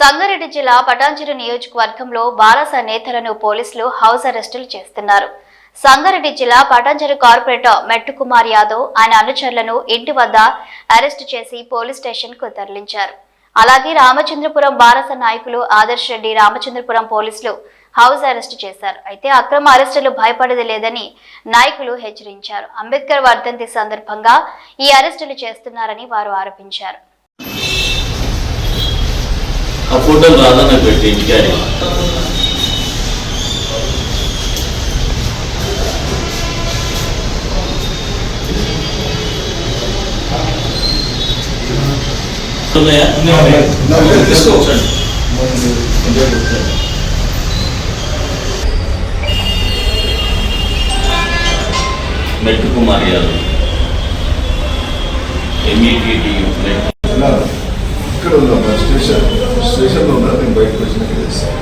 సంగారెడ్డి జిల్లా పటాంచెరు నియోజకవర్గంలో బాలస నేతలను పోలీసులు హౌస్ అరెస్టులు చేస్తున్నారు. సంగారెడ్డి జిల్లా పటాంచెరు కార్పొరేటర్ మెట్టు కుమార్ యాదవ్ ఆయన అనుచరులను ఇంటి వద్ద అరెస్టు చేసి పోలీస్ స్టేషన్కు తరలించారు. అలాగే రామచంద్రపురం బారస నాయకులు ఆదర్శ్ రెడ్డి రామచంద్రపురం పోలీసులు హౌస్ అరెస్టు చేశారు. అయితే అక్రమ అరెస్టులు భయపడేది లేదని నాయకులు హెచ్చరించారు. అంబేద్కర్ వర్ధంతి సందర్భంగా ఈ అరెస్టులు చేస్తున్నారని వారు ఆరోపించారు. ఆ ఫోటోలు రాదన్న పెట్టి ఇంటికాడ ఉన్నాయా? కూర్చోండి. కొంచెం కూర్చోండి. మెట్టు కుమార్ యాదవ్ ఎంఈటీటీ నా ఇక్కడ ఉందా మరి స్టేషన్ స్టేషన్లో ఉన్నా నేను బయటకు వచ్చినాక చేస్తాను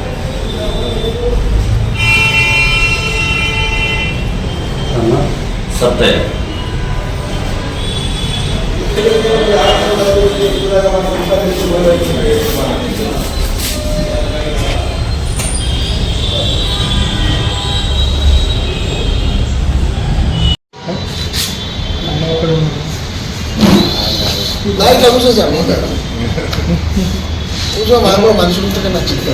సత్తయ్య నా ఇట్లా కూర్చోసాను ముందు కూర్చో మనం కూడా మనుషులు ఉంటే నచ్చింది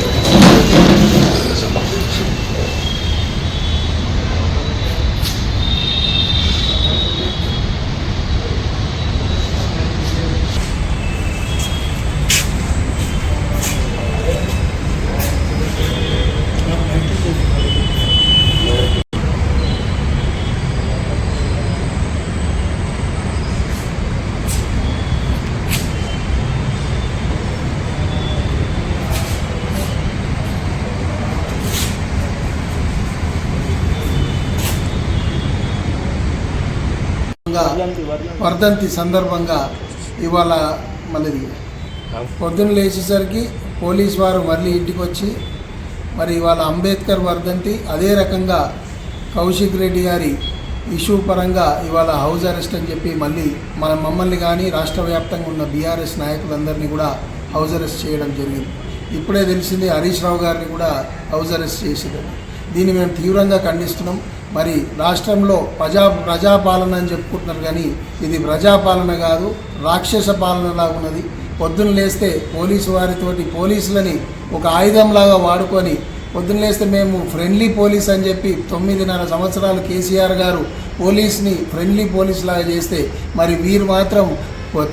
సందర్భంగా వర్ధంతి సందర్భంగా ఇవాళ మళ్ళీ పొద్దున్న లేచేసరికి పోలీస్ వారు మళ్ళీ ఇంటికి వచ్చి మరి ఇవాళ అంబేద్కర్ వర్ధంతి అదే రకంగా కౌశిక్ రెడ్డి గారి ఇష్యూ పరంగా ఇవాళ హౌస్ అరెస్ట్ అని చెప్పి మళ్ళీ మన మమ్మల్ని కానీ రాష్ట్ర వ్యాప్తంగా ఉన్న బీఆర్ఎస్ నాయకులందరినీ కూడా హౌస్ అరెస్ట్ చేయడం జరిగింది. ఇప్పుడే తెలిసింది హరీష్ రావు గారిని కూడా హౌస్ అరెస్ట్ చేసేదాన్ని దీన్ని మేము తీవ్రంగా ఖండిస్తున్నాం. మరి రాష్ట్రంలో ప్రజా ప్రజాపాలన అని చెప్పుకుంటున్నారు కానీ ఇది ప్రజాపాలన కాదు రాక్షస పాలనలాగా ఉన్నది. పొద్దున్న లేస్తే పోలీసు వారితోటి పోలీసులని ఒక ఆయుధంలాగా వాడుకొని పొద్దున్న లేస్తే మేము ఫ్రెండ్లీ పోలీస్ అని చెప్పి తొమ్మిదిన్నర సంవత్సరాలు కేసీఆర్ గారు పోలీస్ని ఫ్రెండ్లీ పోలీస్ లాగా చేస్తే మరి వీరు మాత్రం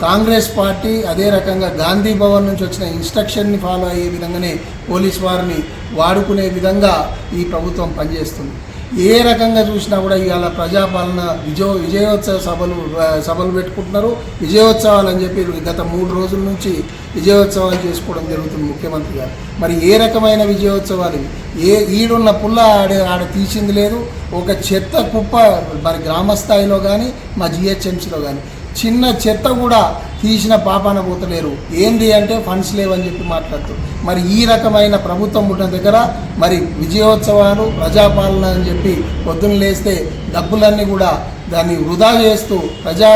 కాంగ్రెస్ పార్టీ అదే రకంగా గాంధీ భవన్ నుంచి వచ్చిన ఇన్స్ట్రక్షన్ని ఫాలో అయ్యే విధంగానే పోలీస్ వారిని వాడుకునే విధంగా ఈ ప్రభుత్వం పనిచేస్తుంది. ఏ రకంగా చూసినా కూడా ఇవాళ ప్రజాపాలన విజయ విజయోత్సవ సభలు సభలు పెట్టుకుంటున్నారు. విజయోత్సవాలు అని చెప్పి గత మూడు రోజుల నుంచి విజయోత్సవాలు చేసుకోవడం జరుగుతుంది ముఖ్యమంత్రి గారు. మరి ఏ రకమైన విజయోత్సవాలు? ఏ ఈడున్న పుల్ల ఆడ ఆడ తీసింది లేదు. ఒక చెత్త కుప్ప మరి గ్రామ స్థాయిలో కానీ మా జిహెచ్ఎంసీలో కానీ చిన్న చెత్త కూడా తీసిన పాపాన పోతలేరు. ఏంది అంటే ఫండ్స్ లేవని చెప్పి మాట్లాడుతూ. మరి ఈ రకమైన ప్రభుత్వం ఉన్న దగ్గర మరి విజయోత్సవాలు ప్రజాపాలన అని చెప్పి పొద్దున్న లేస్తే డబ్బులన్నీ కూడా దాన్ని వృధా చేస్తూ ప్రజా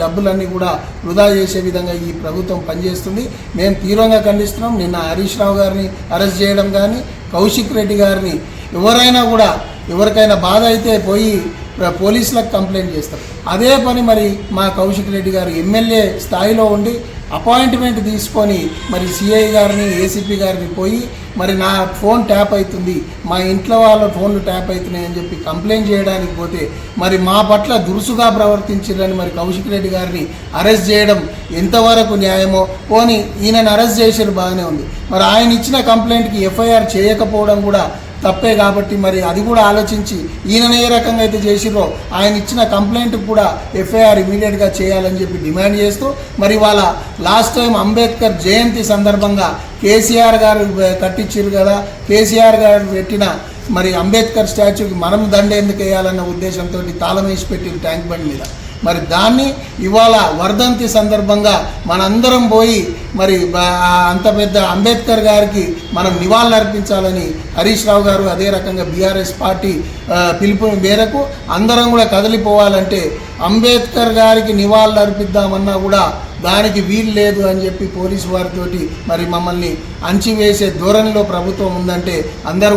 డబ్బులన్నీ కూడా వృధా చేసే విధంగా ఈ ప్రభుత్వం పనిచేస్తుంది. మేము తీవ్రంగా ఖండిస్తున్నాం. నిన్న హరీష్ రావు గారిని అరెస్ట్ చేయడం కానీ కౌశిక్ రెడ్డి గారిని ఎవరైనా కూడా ఎవరికైనా బాధ అయితే పోయి పోలీసులకు కంప్లైంట్ చేస్తారు అదే పని మరి మా కౌశిక్ రెడ్డి గారు ఎమ్మెల్యే స్థాయిలో ఉండి అపాయింట్మెంట్ తీసుకొని మరి సిఐ గారిని ఏసీపీ గారిని పోయి మరి నా ఫోన్ ట్యాప్ అవుతుంది మా ఇంట్లో వాళ్ళ ఫోన్లు ట్యాప్ అవుతున్నాయి అని చెప్పి కంప్లైంట్ చేయడానికి పోతే మరి మా పట్ల దురుసుగా ప్రవర్తించారని మరి కౌశిక్ రెడ్డి గారిని అరెస్ట్ చేయడం ఎంతవరకు న్యాయమో? పోని ఈయనను అరెస్ట్ చేసేది బాగానే ఉంది. మరి ఆయన ఇచ్చిన కంప్లైంట్కి ఎఫ్ఐఆర్ చేయకపోవడం కూడా తప్పే కాబట్టి మరి అది కూడా ఆలోచించి ఈయన ఏ రకంగా అయితే చేసిరో ఆయన ఇచ్చిన కంప్లైంట్ కూడా ఎఫ్ఐఆర్ ఇమీడియట్గా చేయాలని చెప్పి డిమాండ్ చేస్తూ మరి వాళ్ళ లాస్ట్ టైం అంబేద్కర్ జయంతి సందర్భంగా కేసీఆర్ గారు కట్టించారు కదా కేసీఆర్ గారు పెట్టిన మరి అంబేద్కర్ స్టాచ్యూకి మనం దండ ఎందుకు వేయాలన్న ఉద్దేశంతో తాళం వేసి పెట్టిన ట్యాంక్ బండ్ మీద. మరి దాన్ని ఇవాళ వర్ధంతి సందర్భంగా మనందరం పోయి మరి అంత పెద్ద అంబేద్కర్ గారికి మనం నివాళులర్పించాలని హరీష్ రావు గారు అదే రకంగా బీఆర్ఎస్ పార్టీ పిలుపు మేరకు అందరం కూడా కదిలిపోవాలంటే అంబేద్కర్ గారికి నివాళులు అర్పిద్దామన్నా కూడా దానికి వీలు లేదు అని చెప్పి పోలీసు వారితోటి మరి మమ్మల్ని అంచివేసే ధోరణిలో ప్రభుత్వం ఉందంటే అందరూ